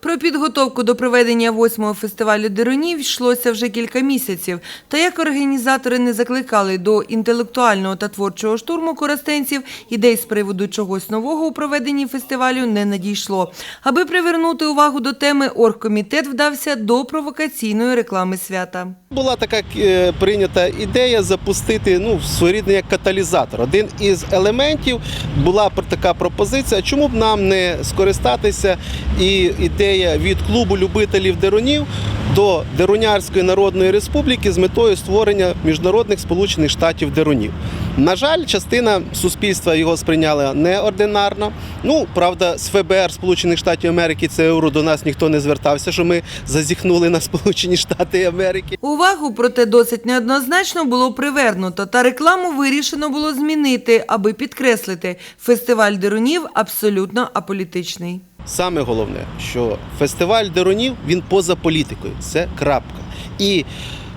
Про підготовку до проведення восьмого фестивалю дерунів йшлося вже кілька місяців. Та як організатори не закликали до інтелектуального та творчого штурму коростенців, ідей з приводу чогось нового у проведенні фестивалю не надійшло. Аби привернути увагу до теми, оргкомітет вдався до провокаційної реклами свята. Була така е, прийнята ідея запустити ну, своєрідний як каталізатор. Один із елементів була така пропозиція, чому б нам не скористатися і ідея від клубу любителів дерунів до Дерунярської Народної Республіки з метою створення міжнародних Сполучених Штатів дерунів. На жаль, частина суспільства його сприйняла неординарно. Ну, правда, з ФБР Сполучених Штатів Америки це ЕУРу до нас ніхто не звертався, що ми зазіхнули на Сполучені Штати Америки. Увагу, проте досить неоднозначно було привернуто, та рекламу вирішено було змінити, аби підкреслити, фестиваль дерунів абсолютно аполітичний. Саме головне, що фестиваль Деронів він поза політикою. Це крапка. І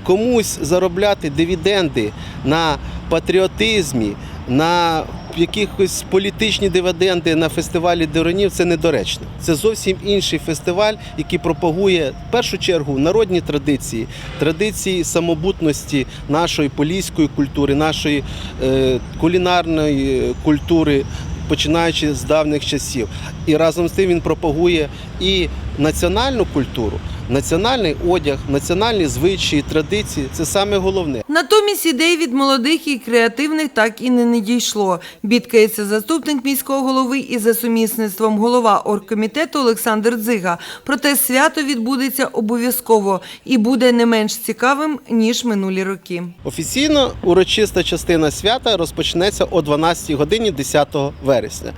комусь заробляти дивіденди на патріотизмі, на якихось політичні дивіденди на фестивалі Деронів це недоречно. Це зовсім інший фестиваль, який пропагує в першу чергу народні традиції, традиції самобутності нашої поліської культури, нашої е, кулінарної культури починаючи з давніх часів. І разом з тим він пропагує і національну культуру, національний одяг, національні звичаї, традиції це саме головне. Натомість ідей від молодих і креативних так і не надійшло. Бідкається заступник міського голови і за сумісництвом голова оргкомітету Олександр Дзига. Проте свято відбудеться обов'язково і буде не менш цікавим, ніж минулі роки. Офіційно урочиста частина свята розпочнеться о 12 годині 10 вересня.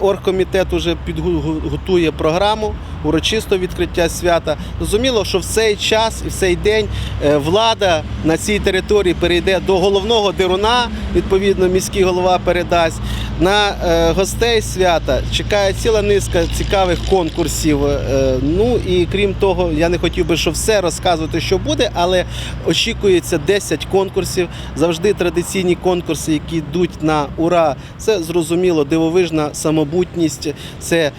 Оргкомітет уже підготує програму урочистого відкриття свята. Зрозуміло, що в цей час і в цей день е, влада на цій території перейде до головного дируна. Відповідно, міський голова передасть. На е, гостей свята чекає ціла низка цікавих конкурсів. Е, Ну і крім того, я не хотів би, що все розказувати, що буде, але очікується 10 конкурсів. Завжди традиційні конкурси, які йдуть на ура. Це зрозуміло, дивовижна самобутність. Це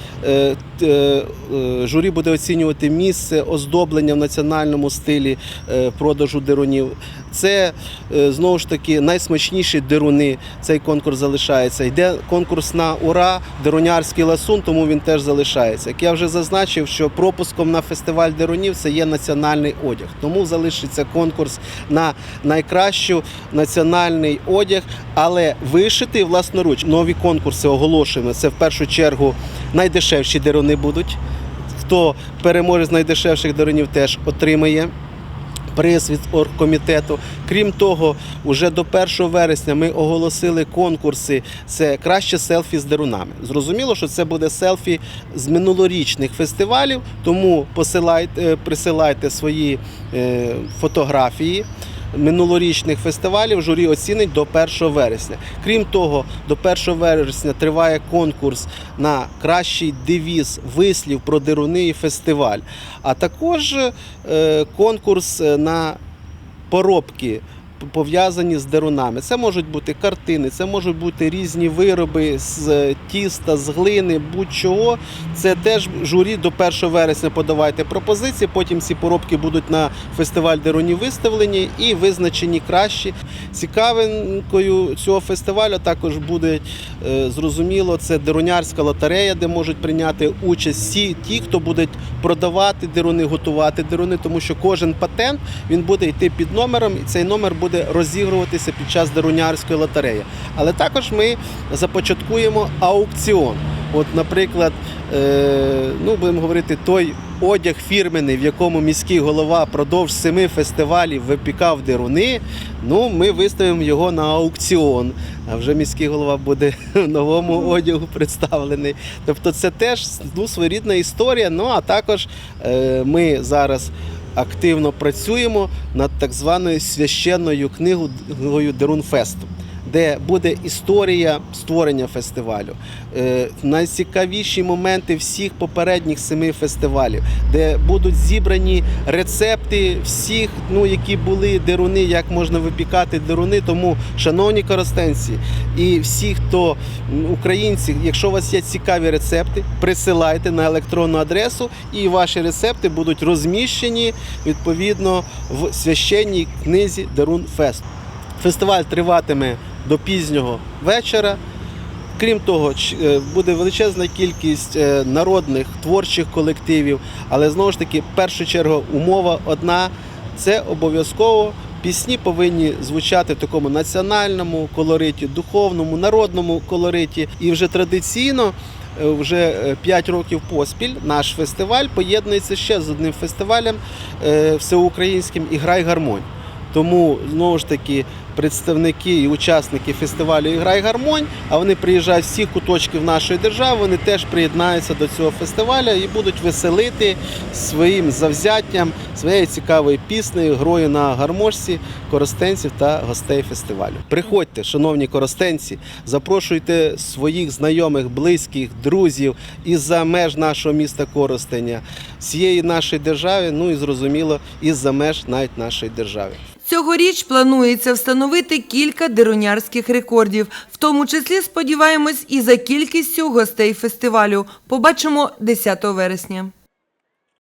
журі буде оцінювати місце оздоблення в національному стилі е, продажу дерунів. Це е, знову ж таки найсмачніші деруни. Цей конкурс залишається. Йде конкурс на ура, дерунярський ласун, тому він теж залишається. Як я вже зазначив, що пропуском на фестиваль дерунів це є національний одяг. Тому залишиться конкурс на найкращу національний одяг, але вишитий власноруч. Нові конкурси оголошуємо. Це в першу чергу найдешевші деруни будуть. Хто переможе з найдешевших дерунів, теж отримає приз від оргкомітету. Крім того, уже до 1 вересня ми оголосили конкурси. Це краще селфі з дерунами. Зрозуміло, що це буде селфі з минулорічних фестивалів, тому посилайте, присилайте свої е, фотографії. Минулорічних фестивалів журі оцінить до 1 вересня. Крім того, до 1 вересня триває конкурс на кращий девіз вислів про деруни і фестиваль, а також е, конкурс е, на поробки. Пов'язані з дерунами. Це можуть бути картини, це можуть бути різні вироби з тіста, з глини, будь-чого. Це теж журі до 1 вересня подавайте пропозиції. Потім ці поробки будуть на фестиваль дерунів виставлені і визначені кращі. Цікавинкою цього фестивалю також буде е, зрозуміло, це дерунярська лотерея, де можуть прийняти участь всі ті, хто будуть продавати деруни, готувати деруни, тому що кожен патент він буде йти під номером, і цей номер буде розігруватися під час дерунярської лотереї. Але також ми започаткуємо аукціон. От, наприклад, е, ну будемо говорити, той одяг фірменний, в якому міський голова продовж семи фестивалів випікав деруни. Ну, ми виставимо його на аукціон. А вже міський голова буде в новому одягу представлений. Тобто, це теж ну, своєрідна історія. Ну а також е, ми зараз. Активно працюємо над так званою священною книгою Дерунфесту, де буде історія створення фестивалю, е, найцікавіші моменти всіх попередніх семи фестивалів, де будуть зібрані рецепти всіх, ну які були деруни, як можна випікати деруни. Тому, шановні коростенці і всі, хто українці, якщо у вас є цікаві рецепти, присилайте на електронну адресу, і ваші рецепти будуть розміщені відповідно в священній книзі Дерун Фест. Фестиваль триватиме до пізнього вечора. Крім того, е, буде величезна кількість е, народних творчих колективів, але знову ж таки, в першу чергу, умова одна це обов'язково. Пісні повинні звучати в такому національному колориті, духовному, народному колориті. І вже традиційно, е, вже 5 років поспіль, наш фестиваль поєднується ще з одним фестивалем всеукраїнським Іграй гармонь. Тому знову ж таки представники і учасники фестивалю Іграй гармонь, а вони приїжджають всіх куточків нашої держави. Вони теж приєднаються до цього фестивалю і будуть веселити своїм завзяттям, своєю цікавою піснею, грою на гармошці коростенців та гостей фестивалю. Приходьте, шановні коростенці, запрошуйте своїх знайомих, близьких, друзів із-за меж нашого міста Коростеня, всієї нашої держави, ну і зрозуміло, із-за меж навіть нашої держави. Цьогоріч планується встановити кілька дерунярських рекордів, в тому числі, сподіваємось, і за кількістю гостей фестивалю. Побачимо 10 вересня.